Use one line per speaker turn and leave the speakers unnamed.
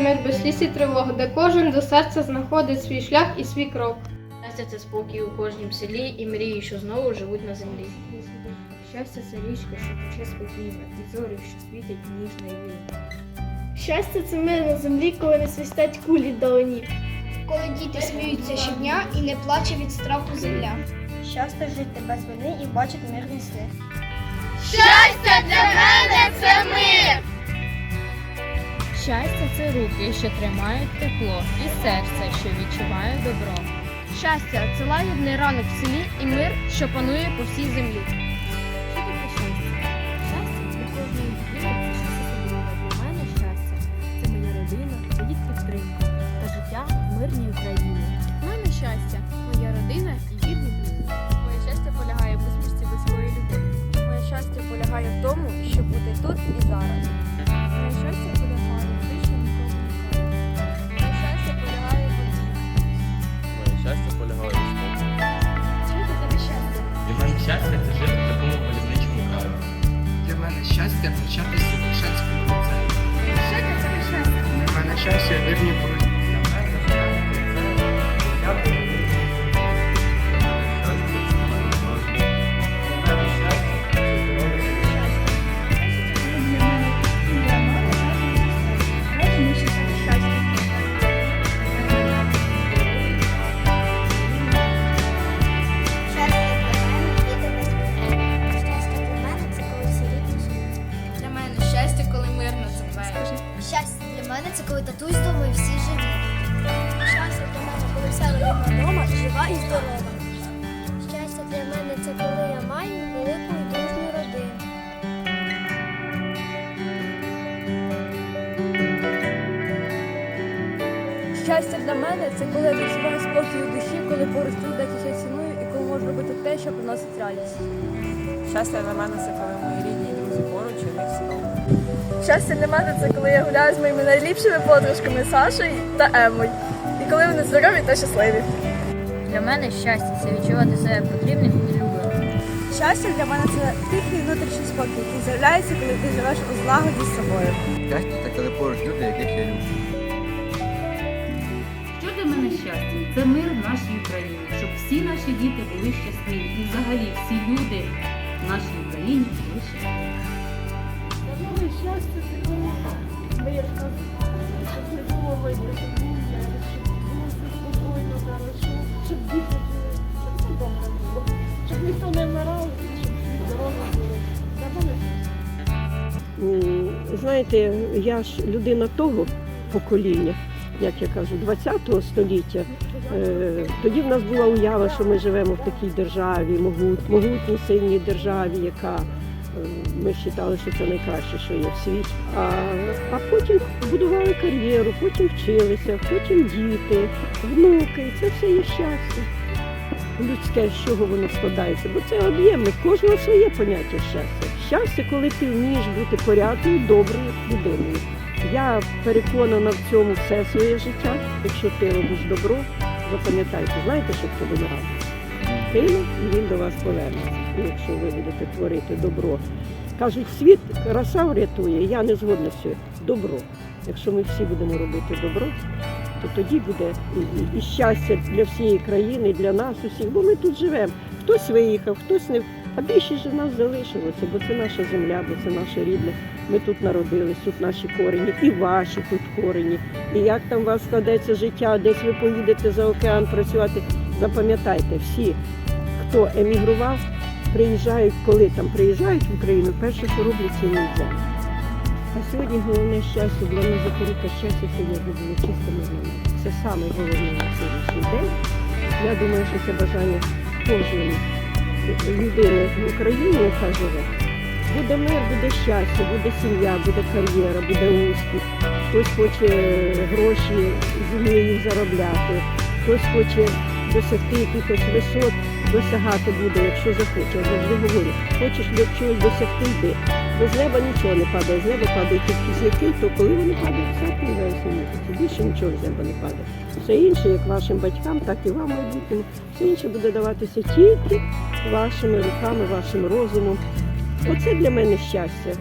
Щастя це мир без сліз і тривог, де кожен до серця знаходить свій шлях і свій крок.
Щастя це спокій у кожнім селі і мрії, що знову живуть на землі.
Щастя це річка, що тече спокійно, і зорі, що світять ніжно і вільно.
Щастя це мир на землі, коли не свистять кулі вдалині.
коли діти сміються щодня і не плаче від страху земля.
Щастя жити без вини і бачити мирні сни.
Щастя для мене це мир!
Щастя це руки, що тримають тепло, і серце, що відчуває добро.
Щастя це лагідний ранок в селі і мир, що панує по всій землі.
Навчатися в Вишенському ліцеї.
Для щастя
вірні
Щастя для мене це коли татусь вдома і всі живі. Щастя для мене, коли вся родина вдома жива і здорова. Щастя для мене це коли я маю велику і дружню родину.
Щастя для мене це коли я відчуваю спокій у душі, коли поруч люди, яких я ціную, і коли можу робити те, що приносить радість.
Щастя для мене це коли мої рідні і друзі поруч і них добре.
Щастя для мене це коли я гуляю з моїми найліпшими подружками Сашою та Емою. І коли вони здорові та щасливі.
Для мене щастя це відчувати себе потрібним і любим.
Щастя для мене це тихий внутрішній спокій, який з'являється, коли ти живеш у злагоді з собою.
Щастя це коли поруч люди, яких я люблю.
Що для мене щастя? Це мир в нашій Україні, щоб всі наші діти були щасливі і взагалі всі люди в нашій Україні були щасливі.
Знаєте, я ж людина того покоління, як я кажу, 20-го століття. Е, Тоді в нас була уява, що ми живемо в такій державі, могутній сильній державі, яка е, ми вважали, що це найкраще, що є в світі. А, а потім будували кар'єру, потім вчилися, потім діти, внуки. Це все є щастя. Людське, з чого воно складається, бо це об'ємне, кожного своє поняття щастя. Щастя, коли ти вмієш бути порядною, доброю людиною. Я переконана в цьому все своє життя. Якщо ти робиш добро, запам'ятайте, знаєте, що хто буде радий? Кинув і він до вас повернеться. Якщо ви будете творити добро. Кажуть, світ краса врятує, я не згодна цим. Добро. Якщо ми всі будемо робити добро, то тоді буде і щастя для всієї країни, для нас усіх, бо ми тут живемо. Хтось виїхав, хтось не. А більшість же нас залишилося, бо це наша земля, бо це наше рідне. Ми тут народились, тут наші корені, і ваші тут корені. І як там у вас складеться життя, десь ви поїдете за океан працювати. Запам'ятайте, всі, хто емігрував, приїжджають, коли там приїжджають в Україну, перше, що роблять, це їдять землю. А сьогодні головне щастя для нас запорука щастя сьогодні було чисто мирне. Це саме головне на сьогоднішній день. Я думаю, що це бажання кожної людини в Україні, яка живе. Буде мир, буде щастя, буде сім'я, буде кар'єра, буде успіх. Хтось хоче гроші вміє заробляти, хтось хоче досягти якихось висот, досягати буде, якщо захоче. Я завжди говорю, хочеш чогось досягти, йди. Бо з неба нічого не падає, з неба падають тільки зірки, то коли вони падають, все місяці. Більше нічого з неба не падає. Все інше, як вашим батькам, так і вам майбутньому, все інше буде даватися тільки вашими руками, вашим розумом. Оце для мене щастя.